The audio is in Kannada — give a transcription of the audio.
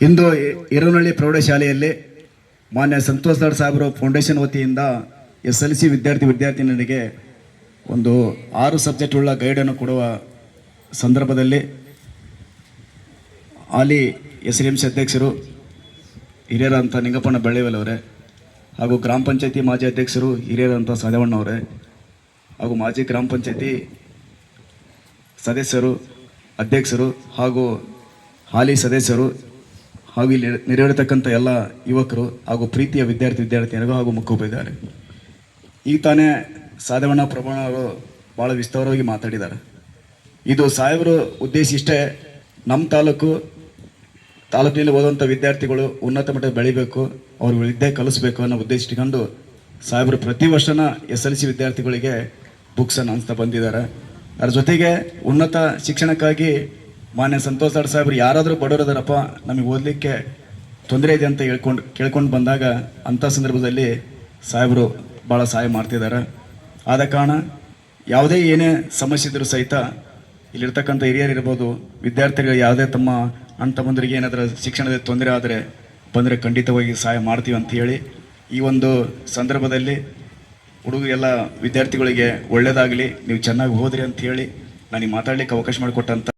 ಇಂದು ಇರನಹಳ್ಳಿ ಪ್ರೌಢಶಾಲೆಯಲ್ಲಿ ಮಾನ್ಯ ಸಂತೋಷ್ ಲಾಡ್ ಸಾಹೇಬರು ಫೌಂಡೇಶನ್ ವತಿಯಿಂದ ಎಸ್ ಎಲ್ ಸಿ ವಿದ್ಯಾರ್ಥಿ ವಿದ್ಯಾರ್ಥಿನಿಯರಿಗೆ ಒಂದು ಆರು ಸಬ್ಜೆಕ್ಟ್ ಉಳ್ಳ ಗೈಡನ್ನು ಕೊಡುವ ಸಂದರ್ಭದಲ್ಲಿ ಹಾಲಿ ಎಸ್ ಡಿ ಎಂ ಸಿ ಅಧ್ಯಕ್ಷರು ಹಿರಿಯರಂಥ ನಿಂಗಪ್ಪಣ್ಣ ಬೆಳ್ಳೆವಲ್ಲವರೇ ಹಾಗೂ ಗ್ರಾಮ ಪಂಚಾಯತಿ ಮಾಜಿ ಅಧ್ಯಕ್ಷರು ಹಿರಿಯರಂಥ ಸಾಧವಣ್ಣವರೇ ಹಾಗೂ ಮಾಜಿ ಗ್ರಾಮ ಪಂಚಾಯತಿ ಸದಸ್ಯರು, ಅಧ್ಯಕ್ಷರು ಹಾಗೂ ಹಾಲಿ ಸದಸ್ಯರು ಹಾಗೂ ಇಲ್ಲಿ ನೆರವೇರತಕ್ಕಂಥ ಎಲ್ಲ ಯುವಕರು ಹಾಗೂ ಪ್ರೀತಿಯ ವಿದ್ಯಾರ್ಥಿ ವಿದ್ಯಾರ್ಥಿನಿಯರಿಗೂ ಹಾಗೂ ಮುಖ್ಯೋಪಾಧ್ಯಾಯರು ಈಗ ತಾನೇ ಸಾಧವಣ್ಣ ಪ್ರಮಾಣ ಅವರು ಭಾಳ ವಿಸ್ತಾರವಾಗಿ ಮಾತಾಡಿದ್ದಾರೆ. ಇದು ಸಾಹೇಬರು ಉದ್ದೇಶ ಇಷ್ಟೇ, ನಮ್ಮ ತಾಲೂಕು ತಾಲೂಕಿನಲ್ಲಿ ಓದುವಂಥ ವಿದ್ಯಾರ್ಥಿಗಳು ಉನ್ನತ ಮಟ್ಟದ ಬೆಳಿಬೇಕು ಅವರು ವಿದ್ಯೆ ಕಲಿಸ್ಬೇಕು ಅನ್ನೋ ಉದ್ದೇಶ ಇಟ್ಕೊಂಡು ಸಾಹೇಬರು ಪ್ರತಿ ವರ್ಷನ ಎಸ್ ಎಲ್ ಸಿ ವಿದ್ಯಾರ್ಥಿಗಳಿಗೆ ಬುಕ್ಸನ್ನು ಹಂಚ್ತಾ ಬಂದಿದ್ದಾರೆ. ಅದರ ಜೊತೆಗೆ ಉನ್ನತ ಶಿಕ್ಷಣಕ್ಕಾಗಿ ಮಾನ್ಯ ಸಂತೋಷ್ ಲಾಡ್ ಸಾಹೇಬ್ರು, ಯಾರಾದರೂ ಬಡವರದಾರಪ್ಪ, ನಮಗೆ ಓದಲಿಕ್ಕೆ ತೊಂದರೆ ಇದೆ ಅಂತ ಹೇಳ್ಕೊಂಡು, ಕೇಳ್ಕೊಂಡು ಬಂದಾಗ ಅಂಥ ಸಂದರ್ಭದಲ್ಲಿ ಸಾಹೇಬರು ಭಾಳ ಸಹಾಯ ಮಾಡ್ತಿದ್ದಾರೆ. ಆದ ಕಾರಣ ಯಾವುದೇ ಏನೇ ಸಮಸ್ಯೆ ಇದ್ದರೂ ಸಹಿತ ಇಲ್ಲಿರ್ತಕ್ಕಂಥ ಹಿರಿಯರು ಇರ್ಬೋದು ವಿದ್ಯಾರ್ಥಿಗಳು ಯಾವುದೇ ತಮ್ಮ ಅಣ್ಣ ತಮ್ಮಂದರಿಗೆ ಏನಾದರೂ ಶಿಕ್ಷಣದ ತೊಂದರೆ ಆದರೆ ಬಂದರೆ ಖಂಡಿತವಾಗಿ ಸಹಾಯ ಮಾಡ್ತೀವಿ ಅಂತ ಹೇಳಿ ಈ ಒಂದು ಸಂದರ್ಭದಲ್ಲಿ ಹುಡುಗರೆಲ್ಲ ವಿದ್ಯಾರ್ಥಿಗಳಿಗೆ ಒಳ್ಳೆಯದಾಗಲಿ ನೀವು ಚೆನ್ನಾಗಿ ಹೋದ್ರಿ ಅಂತ ಹೇಳಿ ನನಗೆ ಮಾತಾಡಲಿಕ್ಕೆ ಅವಕಾಶ ಮಾಡಿಕೊಟ್ಟಂತ